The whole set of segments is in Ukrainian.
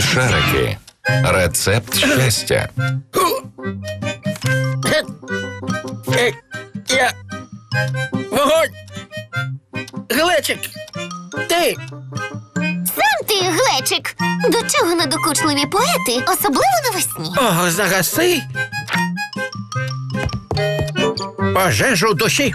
Смішарики. Рецепт щастя. Я. Вогонь! Глечик! Ти! Сам ти, глечик. До чого надокучливі поети, особливо навесні. О, загаси! Пожежу душі!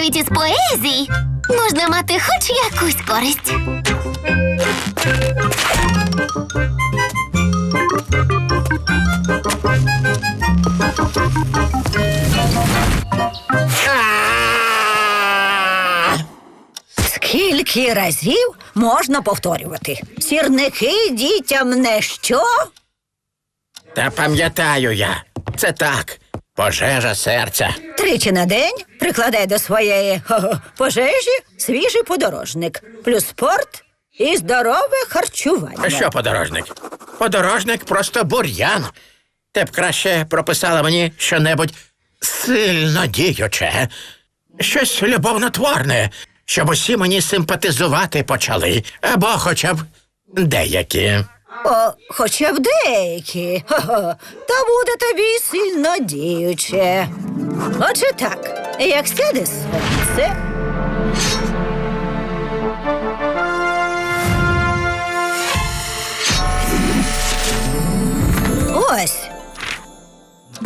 Навіть із поезій можна мати хоч якусь користь. Скільки разів можна повторювати? Сірники дітям не що? Та пам'ятаю я. Це так. Пожежа серця. Тричі на день прикладай до своєї пожежі свіжий подорожник, плюс спорт і здорове харчування. А що подорожник? Подорожник просто бур'ян. Ти б краще прописала мені щонебудь сильно діюче, щось любовнотворне, щоб усі мені симпатизувати почали, або хоча б деякі. О, хоча б деякі. Хо-хо, та буде тобі сильно діюче. Отже так, як сяде сонце. Ось.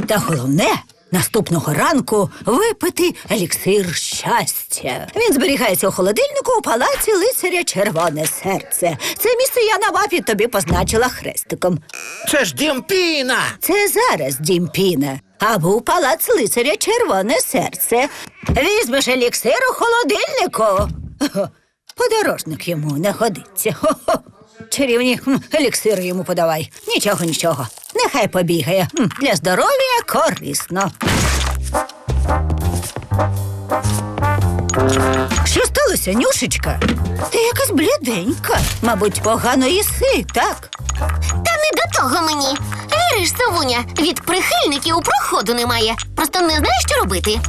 Та головне. Наступного ранку випити еліксир щастя. Він зберігається у холодильнику у палаці лицаря Червоне серце. Це місце я на мапі тобі позначила хрестиком. Це ж дімпіна! Це зараз дім Піна. А був палац лицаря Червоне серце. Візьмеш еліксир у холодильнику. Подорожник йому не годиться. Хо-хо. Чарівні хм, еліксири йому подавай. Нічого, нічого. Нехай побігає. Для здоров'я корисно. Що сталося, Нюшечка? Ти якась бліденька. Мабуть, погано їси, так? Та не до того мені. Віриш, Совуня, від прихильників проходу немає. Просто не знаєш, що робити.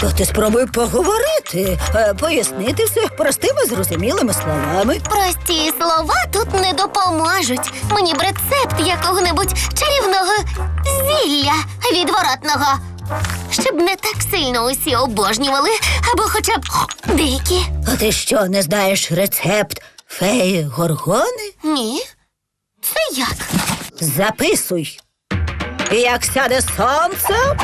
То ти спробуй поговорити, е, пояснити все простими зрозумілими словами. Прості слова тут не допоможуть. Мені б рецепт якого-небудь чарівного зілля відворотного. Щоб не так сильно усі обожнювали, або хоча б деякі. А ти що, не знаєш рецепт феї горгони? Ні. Це як? Записуй. Як сяде сонце.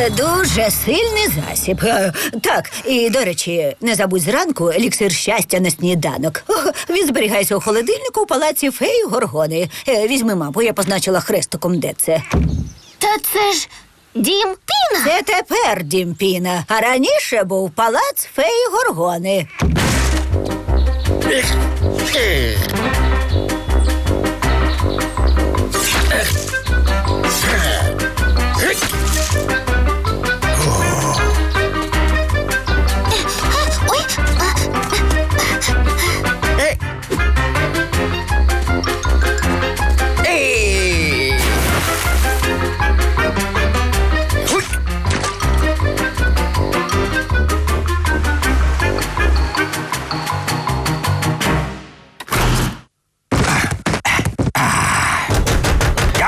Е, Дуже сильний засіб. Е, Так, і до речі, не забудь зранку еліксир щастя на сніданок. Ох, Він зберігається у холодильнику у палаці феї Горгони. Е, Візьми мапу, я позначила хрестиком, де це. Та це ж дім Піна. Це тепер Дімпіна, а раніше був палац феї Горгони.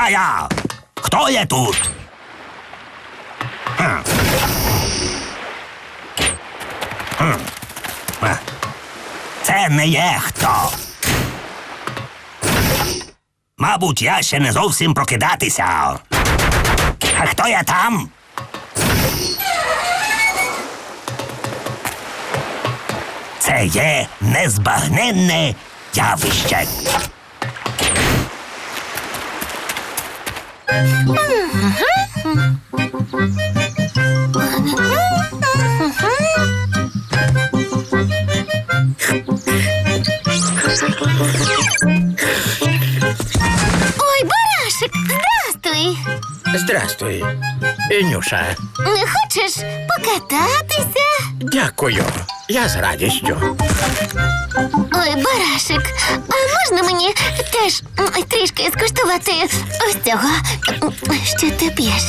Я-я! Хто є тут? Хм. Хм. Е. Це не є хто. Мабуть, я ще не зовсім прокидатися. А хто я там? Це є незбагненне явище. Ой, барашик, здрастуй. Здрастуй, Інюша. Не хочеш покататися? Дякую. Я з радістю. Ой, барашик, а можна мені теж трішки скуштувати ось цього, що ти п'єш?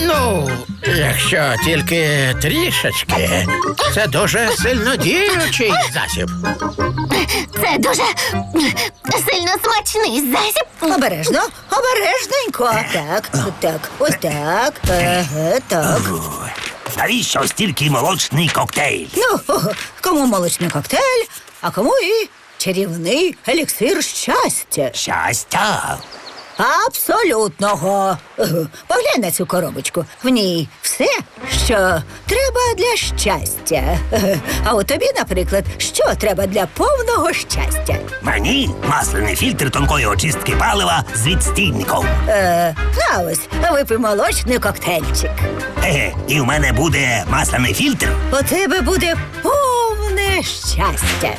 Ну, якщо тільки трішечки, це дуже сильно діючий засіб. Це дуже сильно смачний засіб. Обережно, обережненько. Так, так, ось так. Ага, так. Навіщо стільки молочний коктейль? Ну, кому молочний коктейль, а кому і чарівний еліксир щастя. Щастя. Абсолютного. Поглянь на цю коробочку. В ній все, що треба для щастя. А у тобі, наприклад, що треба для повного щастя? Мені масляний фільтр тонкої очистки палива з відстійником. Е, на ось, випий молочний коктейльчик. Еге, і в мене буде масляний фільтр. У тебе буде повне щастя.